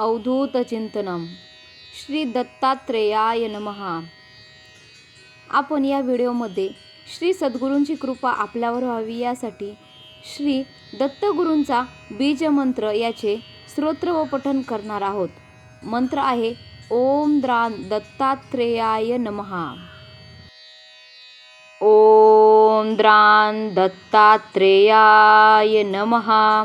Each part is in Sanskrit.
अवधूत चिंतनम. श्री दत्तात्रेयाय नमहा आपण या व्हिडिओमध्ये श्री सद्गुरूंची कृपा आपल्यावर व्हावी यासाठी श्री दत्तगुरूंचा बीजमंत्र याचे स्तोत्र व पठन करणार आहोत. मंत्र आहे ओम द्रान दत्तात्रेयाय नमहा ओम द्रान दत्तात्रेयाय नमहा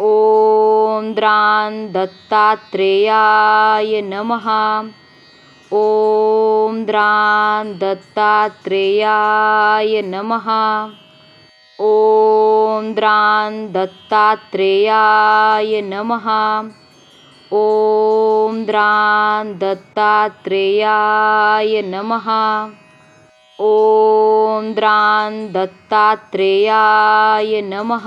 ॐ द्रान् दत्तात्रेयाय नमः। ॐ द्रान् दत्तात्रेयाय नमः। ॐ द्रान् दत्तात्रेयाय नमः। ॐ द्रान् दत्तात्रेयाय नमः। ॐ द्रान् दत्तात्रेयाय नमः।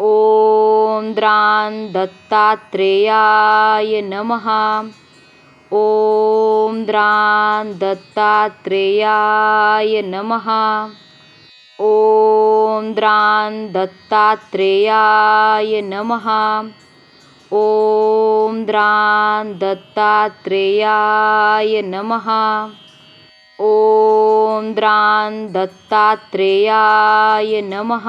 ॐ द्रान् दत्तात्रेयाय नमः। ॐ द्रान् दत्तात्रेयाय नमः। ॐ द्रान् दत्तात्रेयाय नमः। ॐ द्रान् दत्तात्रेयाय नमः। ॐ द्रान् दत्तात्रेयाय नमः।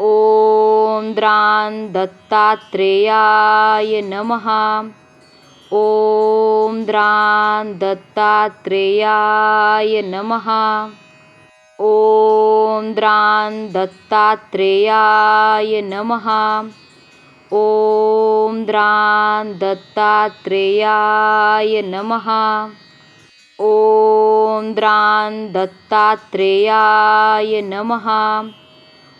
ॐ द्रान् दत्तात्रेयाय नमः। ॐ द्रान् दत्तात्रेयाय नमः। ॐ द्रान् दत्तात्रेयाय नमः। ॐ द्रान् दत्तात्रेयाय नमः। ॐ द्रान् दत्तात्रेयाय नमः।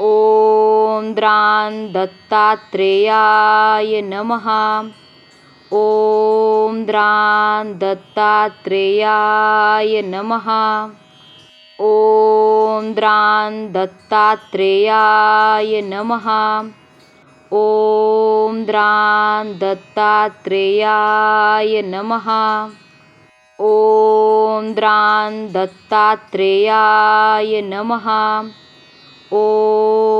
ॐ द्रान् दत्तात्रेयाय नमः। ॐ द्रां दत्तात्रेयाय नमः। ॐ द्रान् दत्तात्रेयाय नमः। ॐ द्रां दत्तात्रेयाय नमः। ॐ द्रान् दत्तात्रेयाय नमः। ॐ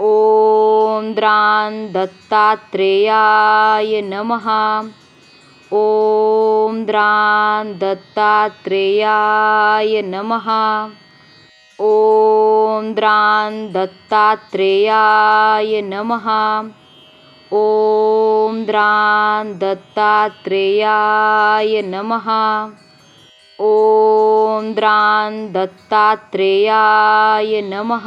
ओम द्रान दत्तात्रेयाय नमः। ओम द्रान् दत्तात्रेयाय नमः। ॐ द्रान् दत्तात्रेयाय नमः। ॐ द्रान् दत्तात्रेयाय नमः। ॐ द्रान् दत्तात्रेयाय नमः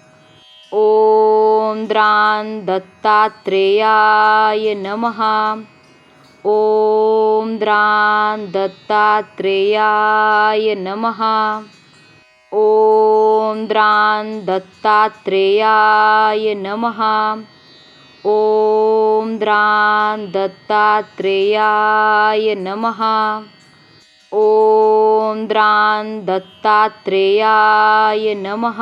ॐ द्रान् दत्तात्रेयाय नमः। ॐ द्रान् दत्तात्रेयाय नमः। ॐ द्रान् दत्तात्रेयाय नमः। ॐ द्रान् दत्तात्रेयाय नमः। ॐ द्रान् दत्तात्रेयाय नमः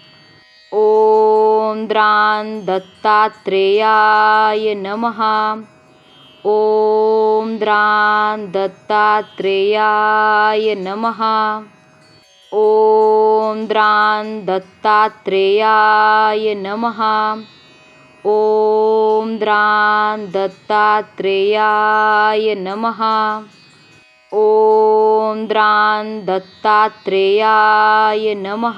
ॐ द्रान् दत्तात्रेयाय नमः। ॐ द्रान् दत्तात्रेयाय नमः। ॐ द्रान् दत्तात्रेयाय नमः। ॐ द्रान् दत्तात्रेयाय नमः। ॐ द्रान् दत्तात्रेयाय नमः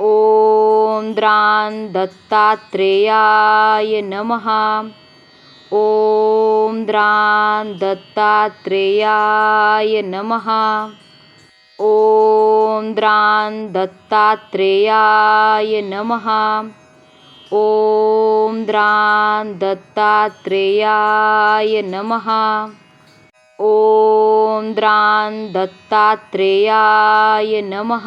ॐ द्रान् दत्तात्रेयाय नमः। ॐ द्रान् दत्तात्रेयाय नमः। ॐ द्रान् दत्तात्रेयाय नमः। ॐ द्रान् दत्तात्रेयाय नमः। ॐ द्रान् दत्तात्रेयाय नमः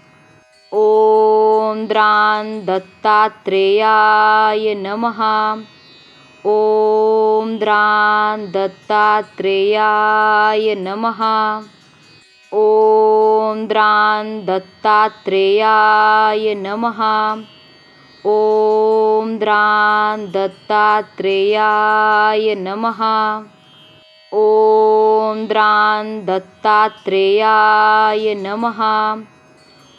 ॐ द्रान् दत्तात्रेयाय नमः। ॐ द्रान् दत्तात्रेयाय नमः। ॐ द्रान् दत्तात्रेयाय नमः। ॐ द्रान् दत्तात्रेयाय नमः। ॐ द्रान् दत्तात्रेयाय नमः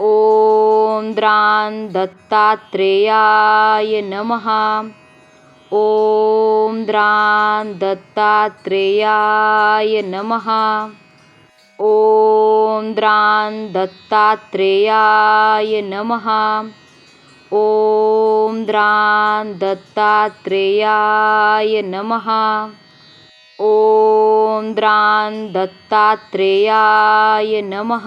ॐ द्रान् दत्तात्रेयाय नमः। ॐ द्रान् दत्तात्रेयाय नमः। ॐ द्रान् दत्तात्रेयाय नमः। ॐ द्रान् दत्तात्रेयाय नमः। ॐ द्रान् दत्तात्रेयाय नमः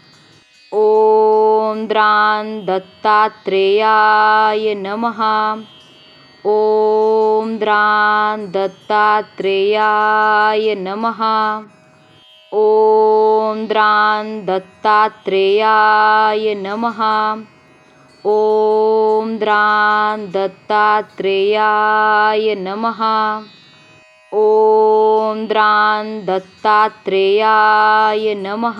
ॐ द्रान् दत्तात्रेयाय नमः। ॐ द्रान् दत्तात्रेयाय नमः। ॐ द्रान् दत्तात्रेयाय नमः। ॐ द्रान् दत्तात्रेयाय नमः। ॐ द्रान् दत्तात्रेयाय नमः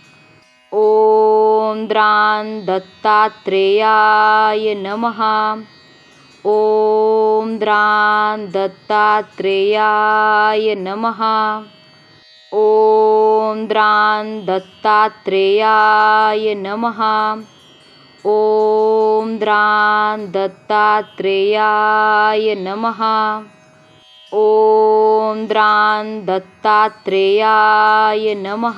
ॐ द्रान् दत्तात्रेयाय नमः। ॐ द्रान् दत्तात्रेयाय नमः। ॐ द्रान् दत्तात्रेयाय नमः। ॐ द्रान् दत्तात्रेयाय नमः। ॐ द्रान् दत्तात्रेयाय नमः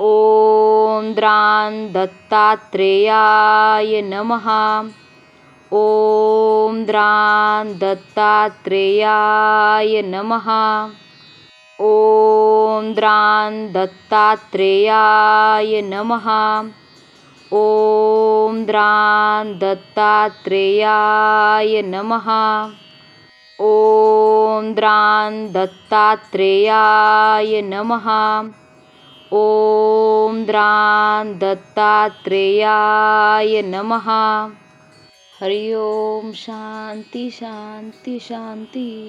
ॐ द्रान् दत्तात्रेयाय नमः। ॐ द्रान् दत्तात्रेयाय नमः। ॐ द्रान् दत्तात्रेयाय नमः। ॐ द्रान् दत्तात्रेयाय नमः। ॐ द्रान् दत्तात्रेयाय नमः ओम द्रां दत्तात्रेयाय नमः। हरि ओम शांति शांति शांति।